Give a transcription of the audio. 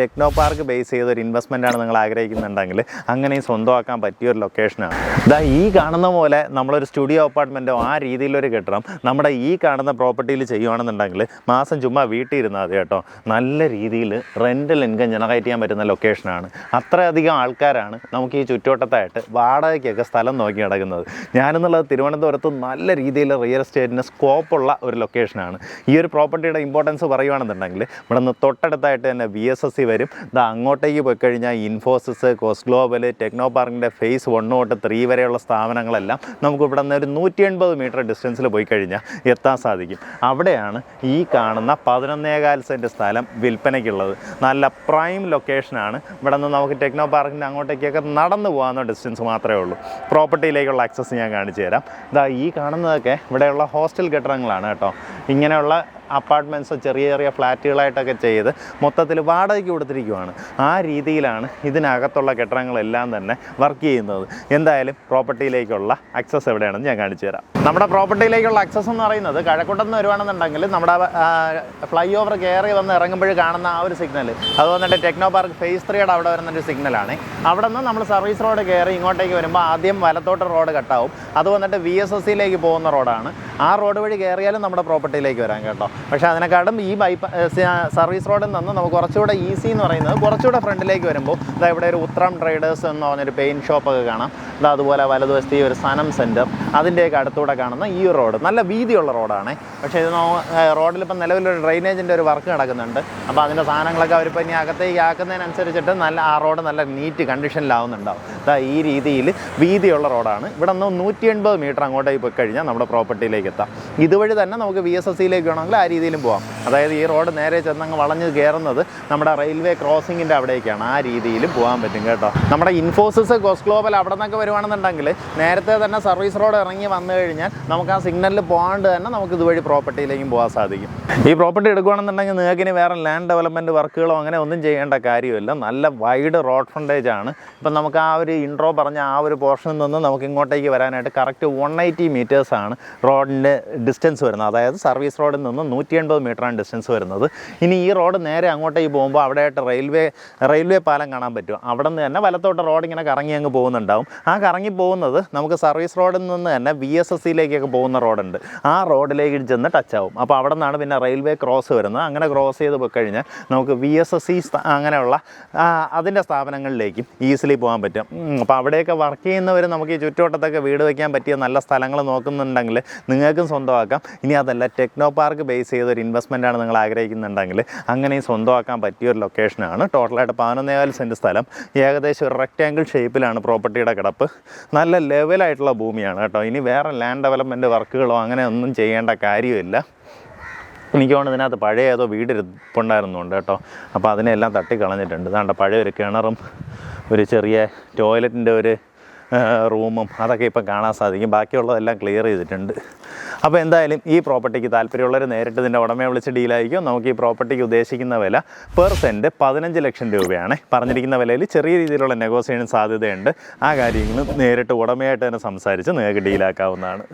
Techno park base ചെയ്ത ഒരു investment ആണ് നിങ്ങൾ ആഗ്രഹിക്കുന്നുണ്ടെങ്കിൽ അങ്ങനെ സ്വന്തമാക്കാൻ പറ്റിയ ഒരു ലൊക്കേഷനാണ് ഇതാ ഈ കാണുന്ന പോലെ നമ്മളൊരു സ്റ്റുഡിയോ അപ്പാർട്ട്മെന്റോ ആ രീതിയിലൊരു കെട്ടിടം നമ്മുടെ ഈ കാണുന്ന പ്രോപ്പർട്ടിയിൽ ചെയ്യുവാണെന്നുണ്ടെങ്കിൽ മാസം ചുമ്മാ വീട്ടിൽ ഇരുന്നാൽ മതി കേട്ടോ. നല്ല രീതിയിൽ റെന്റൽ ഇൻകം ജനറേറ്റ് ചെയ്യാൻ പറ്റുന്ന ലൊക്കേഷനാണ് അത്രയധികം ആൾക്കാരാണ് നമുക്ക് ഈ ചുറ്റുവട്ടത്തായിട്ട് വാടകയ്ക്കൊക്കെ സ്ഥലം നോക്കി നടക്കുന്നത്. ഞാനെന്നുള്ളത് തിരുവനന്തപുരത്ത് നല്ല രീതിയിൽ റിയൽ എസ്റ്റേറ്റിന് സ്കോപ്പുള്ള ഒരു ലൊക്കേഷനാണ് ഈ ഒരു പ്രോപ്പർട്ടിയുടെ ഇമ്പോർട്ടൻസ് പറയുകയാണെന്നുണ്ടെങ്കിൽ ഇവിടെ നിന്ന് തൊട്ടടുത്തായിട്ട് തന്നെ ബി എസ് എസ് സി വരും. ഇത് അങ്ങോട്ടേക്ക് പോയി കഴിഞ്ഞാൽ ഇൻഫോസിസ് കോസ് ഗ്ലോബൽ ടെക്നോ പാർക്കിന്റെ ഫേസ് വൺ തൊട്ട് ത്രീ വരെയുള്ള സ്ഥാപനങ്ങളെല്ലാം നമുക്ക് ഇവിടെ നിന്ന് ഒരു നൂറ്റി എൺപത് മീറ്റർ ഡിസ്റ്റൻസിൽ പോയി കഴിഞ്ഞാൽ എത്താൻ സാധിക്കും. അവിടെയാണ് ഈ കാണുന്ന പതിനൊന്നേകാൽ സെന്റ് സ്ഥലം വിൽപ്പനയ്ക്കുള്ളത്. നല്ല പ്രൈം ലൊക്കേഷനാണ് ഇവിടെ നിന്ന് നമുക്ക് ടെക്നോ പാർക്കിന്റെ അങ്ങോട്ടേക്കൊക്കെ നടന്നു പോകാവുന്ന ഡിസ്റ്റൻസ് മാത്രമേ ഉള്ളൂ. പ്രോപ്പർട്ടിയിലേക്കുള്ള ആക്സസ് ഞാൻ കാണിച്ചു തരാം. ഇതാ ഈ കാണുന്നതൊക്കെ ഇവിടെയുള്ള ഹോസ്റ്റൽ കെട്ടിടങ്ങളാണ് കേട്ടോ. ഇങ്ങനെയുള്ള അപ്പാർട്ട്മെന്റ്സ് ചെറിയ ചെറിയ ഫ്ലാറ്റുകളായിട്ടൊക്കെ ചെയ്ത് മൊത്തത്തിൽ വാടകയ്ക്ക് കൊടുത്തിരിക്കുവാണ്. ആ രീതിയിലാണ് ഇതിനകത്തുള്ള കെട്ടിടങ്ങളെല്ലാം തന്നെ വർക്ക് ചെയ്യുന്നത്. എന്തായാലും പ്രോപ്പർട്ടിയിലേക്കുള്ള അക്സസ് എവിടെയാണെന്ന് ഞാൻ കാണിച്ചു തരാം. നമ്മുടെ പ്രോപ്പർട്ടിയിലേക്കുള്ള അക്സസ് എന്ന് പറയുന്നത് കഴക്കൂട്ടം നിന്ന് വരുവാണെന്നുണ്ടെങ്കിൽ നമ്മുടെ ഫ്ലൈ ഓവർ കയറി വന്ന് ഇറങ്ങുമ്പോൾ കാണുന്ന ആ ഒരു സിഗ്നൽ അത് വന്നിട്ട് ടെക്നോ പാർക്ക് ഫേസ് ത്രീയുടെ അവിടെ വരുന്ന ഒരു സിഗ്നലാണ് അവിടെ നിന്ന് നമ്മൾ സർവീസ് റോഡ് കയറി ഇങ്ങോട്ടേക്ക് വരുമ്പോൾ ആദ്യം വലത്തോട്ട് റോഡ് കട്ടാവും അത് വന്നിട്ട് വി എസ് എസ് സിയിലേക്ക് പോകുന്ന റോഡാണ് ആ റോഡ് വഴി കയറിയാലും നമ്മുടെ പ്രോപ്പർട്ടിയിലേക്ക് വരാം കേട്ടോ. പക്ഷേ അതിനെക്കാളും ഈ ബൈപ്പാ സർവീസ് റോഡിൽ നിന്ന് നമുക്ക് കുറച്ചുകൂടെ ഈസി എന്ന് പറയുന്നത് കുറച്ചുകൂടെ ഫ്രണ്ടിലേക്ക് വരുമ്പോൾ ഇതാ ഇവിടെ ഒരു ഉത്രം ട്രേഡേഴ്സ് എന്ന് പറഞ്ഞൊരു പെയിന്റ് ഷോപ്പൊക്കെ കാണാം. ഇതാ അതുപോലെ വലതുവശത്ത് ഈ ഒരു സനം സെന്റർ അതിന്റെയൊക്കെ അടുത്തൂടെ കാണുന്ന ഈ റോഡ് നല്ല വീതിയുള്ള റോഡാണ് പക്ഷേ ഇത് റോഡിൽ ഇപ്പം നിലവിലൊരു ഡ്രെയിനേജിന്റെ ഒരു വർക്ക് നടക്കുന്നുണ്ട്. അപ്പോൾ അതിന്റെ സാധനങ്ങളൊക്കെ അവരിപ്പോൾ ഇനി അകത്തേക്ക് ആക്കുന്നതിനനുസരിച്ചിട്ട് നല്ല ആ റോഡ് നല്ല നീറ്റ് കണ്ടീഷനിലാവുന്നുണ്ടാവും ഇതാ ഈ രീതിയിൽ വീതിയുള്ള റോഡാണ് ഇവിടെ നിന്ന് നൂറ്റി എൺപത് മീറ്റർ അങ്ങോട്ടേക്ക് പോയി കഴിഞ്ഞാൽ നമ്മുടെ പ്രോപ്പർട്ടിയിലേക്ക് എത്താം. ഇതുവഴി തന്നെ നമുക്ക് വി എസ് എസ് സിയിലേക്ക് വേണമെങ്കിൽ ആ രീതിയിലും പോകാം അതായത് ഈ റോഡ് നേരെ ചെന്നങ്ങ് വളഞ്ഞ് കയറുന്നത് നമ്മുടെ റെയിൽവേ ക്രോസിങ്ങിന്റെ അവിടേക്കാണ്. ആ രീതിയിൽ പോകാൻ പറ്റും കേട്ടോ. നമ്മുടെ ഇൻഫോസിസ് ഗോസ് ഗ്ലോബൽ അവിടെ നിന്നൊക്കെ വരുവാണെന്നുണ്ടെങ്കിൽ നേരത്തെ തന്നെ സർവീസ് റോഡ് ഇറങ്ങി വന്നു കഴിഞ്ഞാൽ നമുക്ക് ആ സിഗ്നലിൽ പോകാണ്ട് തന്നെ നമുക്ക് ഇതുവഴി പ്രോപ്പർട്ടിയിലേക്കും പോകാൻ സാധിക്കും. ഈ പ്രോപ്പർട്ടി എടുക്കുകയാണെന്നുണ്ടെങ്കിൽ നിങ്ങൾക്ക് ഇനി വേറെ ലാൻഡ് ഡെവലപ്മെന്റ് വർക്കുകളോ അങ്ങനെ ഒന്നും ചെയ്യേണ്ട കാര്യമില്ല. നല്ല വൈഡ് റോഡ് ഫ്രണ്ടേജ് ആണ്. ഇപ്പം നമുക്ക് ആ ഒരു ഇൻട്രോ പറഞ്ഞ ആ ഒരു പോർഷനിൽ നിന്ന് നമുക്ക് ഇങ്ങോട്ടേക്ക് വരാനായിട്ട് കറക്റ്റ് വൺ എയ്റ്റി മീറ്റേഴ്സാണ് റോഡിന്റെ ഡിസ്റ്റൻസ് വരുന്നത്. അതായത് സർവീസ് റോഡിൽ നിന്ന് നൂറ്റി എൺപത് മീറ്ററാണ് ഡിസ്റ്റൻസ് വരുന്നത്. ഇനി ഈ റോഡ് നേരെ അങ്ങോട്ടേക്ക് പോകുമ്പോൾ അവിടെയായിട്ട് റെയിൽവേ റെയിൽവേ പാലം കാണാൻ പറ്റും. അവിടെ നിന്ന് തന്നെ വലത്തോട്ട് റോഡ് ഇങ്ങനെ കറങ്ങി അങ്ങ് പോകുന്നുണ്ടാവും. ആ കറങ്ങി പോകുന്നത് നമുക്ക് സർവീസ് റോഡിൽ നിന്ന് തന്നെ വി എസ് എസ് സിയിലേക്കൊക്കെ പോകുന്ന റോഡുണ്ട് ആ റോഡിലേക്ക് ചെന്ന് ടച്ച് ആവും. അപ്പോൾ അവിടെ നിന്നാണ് പിന്നെ റെയിൽവേ ക്രോസ് വരുന്നത്. അങ്ങനെ ക്രോസ് ചെയ്ത് പോയി കഴിഞ്ഞാൽ നമുക്ക് വി എസ് എസ് സി അങ്ങനെയുള്ള അതിന്റെ സ്ഥാപനങ്ങളിലേക്കും ഈസിലി പോകാൻ പറ്റും. അപ്പോൾ അവിടെയൊക്കെ വർക്ക് ചെയ്യുന്നവർ നമുക്ക് ഈ ചുറ്റുവട്ടത്തൊക്കെ വീട് വയ്ക്കാൻ പറ്റിയ നല്ല സ്ഥലങ്ങൾ നോക്കുന്നുണ്ടെങ്കിൽ നിങ്ങൾക്കും സ്വന്തമാക്കാം. ഇനി അതല്ല ടെക്നോ പാർക്ക് ബേസ് ചെയ്ത ഒരു ഇൻവെസ്റ്റ്മെന്റ് ആണ് നിങ്ങൾ ആഗ്രഹിക്കുന്നുണ്ടെങ്കിൽ അങ്ങനെയും സ്വന്തമാക്കാൻ പറ്റിയ ഒരു ലൊക്കേഷനാണ് ടോട്ടലായിട്ട് പതിനൊന്നേകാൽ സെന്റ് സ്ഥലം. ഏകദേശം ഒരു റെക്റ്റാങ്കിൾ ഷേപ്പിലാണ് പ്രോപ്പർട്ടിയുടെ കിടപ്പ്. നല്ല ലെവലായിട്ടുള്ള ഭൂമിയാണ് കേട്ടോ. ഇനി വേറെ ലാൻഡ് ഡെവലപ്മെന്റ് വർക്കുകളോ അങ്ങനെ ഒന്നും ചെയ്യേണ്ട കാര്യമില്ല. എനിക്ക് തോന്നുന്നു ഇതിനകത്ത് പഴയ ഏതോ വീട് ഇരിപ്പുണ്ടായിരുന്നുണ്ട് കേട്ടോ. അപ്പോൾ അതിനെല്ലാം തട്ടിക്കളഞ്ഞിട്ടുണ്ട്. ഇതാണ്ട് പഴയ ഒരു കിണറും ഒരു ചെറിയ ടോയ്ലറ്റിന്റെ ഒരു റൂമും അതൊക്കെ ഇപ്പം കാണാൻ സാധിക്കും. ബാക്കിയുള്ളതെല്ലാം ക്ലിയർ ചെയ്തിട്ടുണ്ട്. അപ്പോൾ എന്തായാലും ഈ പ്രോപ്പർട്ടിക്ക് താല്പര്യമുള്ളവർ നേരിട്ട് ഇതിന്റെ ഉടമയെ വിളിച്ച് ഡീലായിരിക്കും. നമുക്ക് ഈ പ്രോപ്പർട്ടിക്ക് ഉദ്ദേശിക്കുന്ന വില പെർ സെന്റ് പതിനഞ്ച് ലക്ഷം രൂപയാണ്. പറഞ്ഞിരിക്കുന്ന വിലയിൽ ചെറിയ രീതിയിലുള്ള നെഗോസിയേഷൻ സാധ്യതയുണ്ട്. ആ കാര്യങ്ങൾ നേരിട്ട് ഉടമയായിട്ട് തന്നെ സംസാരിച്ച് നിങ്ങൾക്ക് ഡീലാക്കാവുന്നതാണ്.